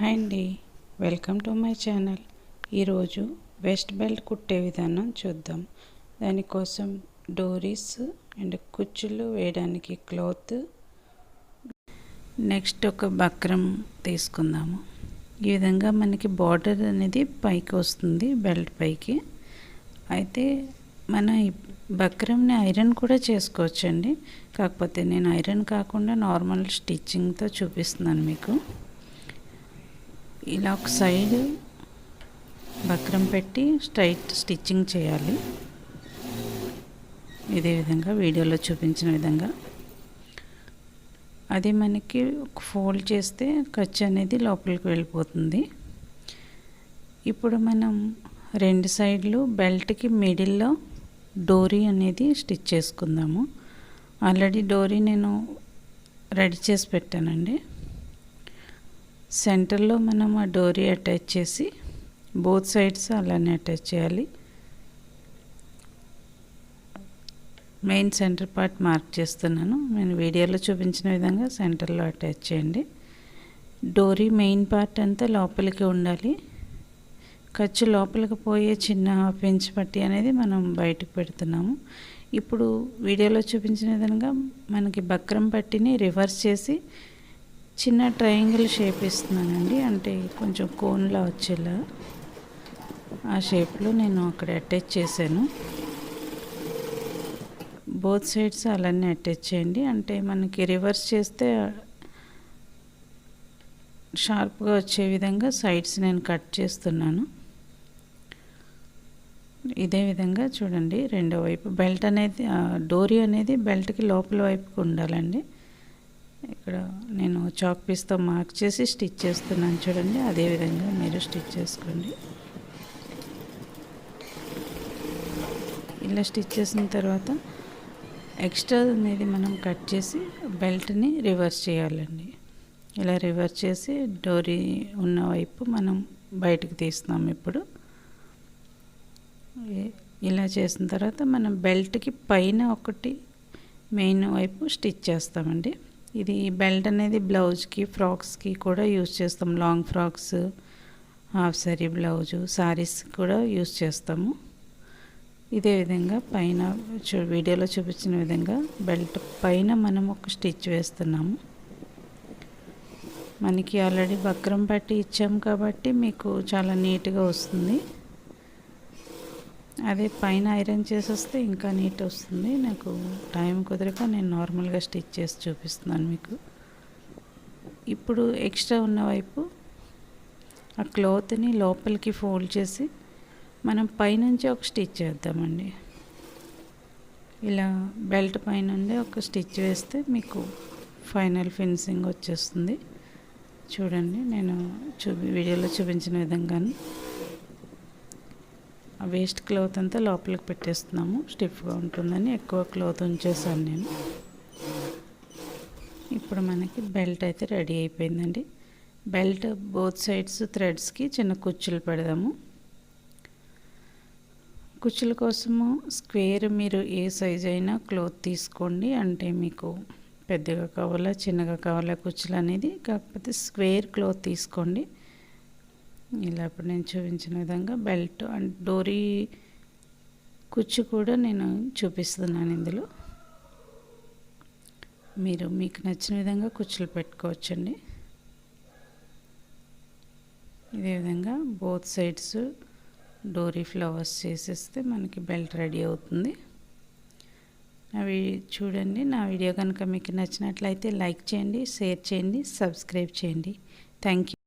Hi అండి. Welcome to my channel. ఈరోజు waist belt కుట్టే విధానం చూద్దాం. దానికోసం డోరీస్ అండ్ కుచ్చులు వేయడానికి క్లాత్. నెక్స్ట్ ఒక బక్రం తీసుకుందాము. ఈ విధంగా మనకి బార్డర్ అనేది పైకి వస్తుంది బెల్ట్ పైకి. అయితే మన బక్రంని ఐరన్ కూడా చేసుకోవచ్చండి. కాకపోతే నేను ఐరన్ కాకుండా నార్మల్ స్టిచ్చింగ్తో చూపిస్తున్నాను మీకు. ఇలా ఒక సైడ్ బక్రం పెట్టి స్ట్రైట్ స్టిచ్చింగ్ చేయాలి. ఇదే విధంగా వీడియోలో చూపించిన విధంగా. అది మనకి ఫోల్డ్ చేస్తే ఖర్చు అనేది లోపలికి వెళ్ళిపోతుంది. ఇప్పుడు మనం రెండు సైడ్లు బెల్ట్కి మిడిల్లో డోరీ అనేది స్టిచ్ చేసుకుందాము. ఆల్రెడీ డోరీ నేను రెడీ చేసి పెట్టానండి. సెంటర్లో మనం ఆ డోరీ అటాచ్ చేసి బోత్ సైడ్స్ అలానే అటాచ్ చేయాలి. మెయిన్ సెంటర్ పార్ట్ మార్క్ చేస్తున్నాను. నేను వీడియోలో చూపించిన విధంగా సెంటర్లో అటాచ్ చేయండి. డోరీ మెయిన్ పార్ట్ అంతా లోపలికి ఉండాలి. ఖర్చు లోపలికి పోయే చిన్న పెంచ్ పట్టి అనేది మనం బయటకు పెడుతున్నాము. ఇప్పుడు వీడియోలో చూపించిన విధంగా మనకి బక్రం పట్టిని రివర్స్ చేసి చిన్న ట్రయాంగిల్ షేప్ ఇస్తున్నానండి. అంటే కొంచెం కోన్లా వచ్చేలా ఆ షేప్లో నేను అక్కడ అటాచ్ చేశాను. బోత్ సైడ్స్ అలానే అటాచ్ చేయండి. అంటే మనకి రివర్స్ చేస్తే షార్ప్గా వచ్చే విధంగా సైడ్స్ నేను కట్ చేస్తున్నాను. ఇదే విధంగా చూడండి. రెండో వైపు బెల్ట్ అనేది డోరీ అనేది బెల్ట్కి లోపల వైపుకి ఉండాలండి. ఇక్కడ నేను చాక్ పీస్తో మార్క్ చేసి స్టిచ్ చేస్తున్నాను చూడండి. అదేవిధంగా మీరు స్టిచ్ చేసుకోండి. ఇలా స్టిచ్ చేసిన తర్వాత ఎక్స్ట్రా అనేది మనం కట్ చేసి బెల్ట్ని రివర్స్ చేయాలండి. ఇలా రివర్స్ చేసి డోరీ ఉన్న వైపు మనం బయటకు తీస్తున్నాం ఇప్పుడు. ఇలా చేసిన తర్వాత మనం బెల్ట్కి పైన ఒకటి మెయిన్ వైపు స్టిచ్ చేస్తామండి. ఇది బెల్ట్ అనేది బ్లౌజ్కి ఫ్రాక్స్కి కూడా యూజ్ చేస్తాం. Long frocks half sari blouse saris కూడా యూజ్ చేస్తాము. ఇదే విధంగా పైన చూ వీడియోలో చూపించిన విధంగా బెల్ట్ పైన మనం ఒక స్టిచ్ వేస్తున్నాము. మనకి ఆల్రెడీ బక్రం పట్టి ఇచ్చాము కాబట్టి మీకు చాలా నీట్గా వస్తుంది. అదే పైన ఐరన్ చేసేస్తే ఇంకా నీట్ వస్తుంది నాకు టైం కుదరక నేను నార్మల్గా స్టిచ్ చేసి చూపిస్తున్నాను మీకు. ఇప్పుడు ఎక్స్ట్రా ఉన్న వైపు ఆ క్లాత్ని లోపలికి ఫోల్డ్ చేసి మనం పైనుంచి ఒక స్టిచ్ చేద్దామండి. ఇలా బెల్ట్ పైనుండి ఒక స్టిచ్ వేస్తే మీకు ఫైనల్ ఫినిషింగ్ వచ్చేస్తుంది. చూడండి నేను చూపి వీడియోలో చూపించిన విధంగానే. వేస్ట్ క్లాత్ అంతా లోపలికి పెట్టేస్తున్నాము. స్టిఫ్గా ఉంటుందని ఎక్కువ క్లాత్ ఉంచేసాను నేను. ఇప్పుడు మనకి బెల్ట్ అయితే రెడీ అయిపోయిందండి. బెల్ట్ బోత్ సైడ్స్ థ్రెడ్స్కి చిన్న కుచ్చులు పెడదాము. కుచ్చుల కోసము స్క్వేర్ మీరు ఏ సైజ్ అయినా క్లోత్ తీసుకోండి. అంటే మీకు పెద్దగా కావాలా చిన్నగా కావాలా కుచ్చులు అనేది. కాకపోతే స్క్వేర్ క్లోత్ తీసుకోండి. ఇలా ఇప్పుడు నేను చూపించిన విధంగా బెల్ట్ అండ్ డోరీ కుచ్చు కూడా నేను చూపిస్తున్నాను ఇందులో. మీరు మీకు నచ్చిన విధంగా కుచ్చులు పెట్టుకోవచ్చండి. ఇదే విధంగా బోత్ సైడ్స్ డోరీ ఫ్లవర్స్ చేసేస్తే మనకి బెల్ట్ రెడీ అవుతుంది. అవి చూడండి నా వీడియో కనుక మీకు నచ్చినట్లయితే లైక్ చేయండి షేర్ చేయండి సబ్స్క్రైబ్ చేయండి. Thank you.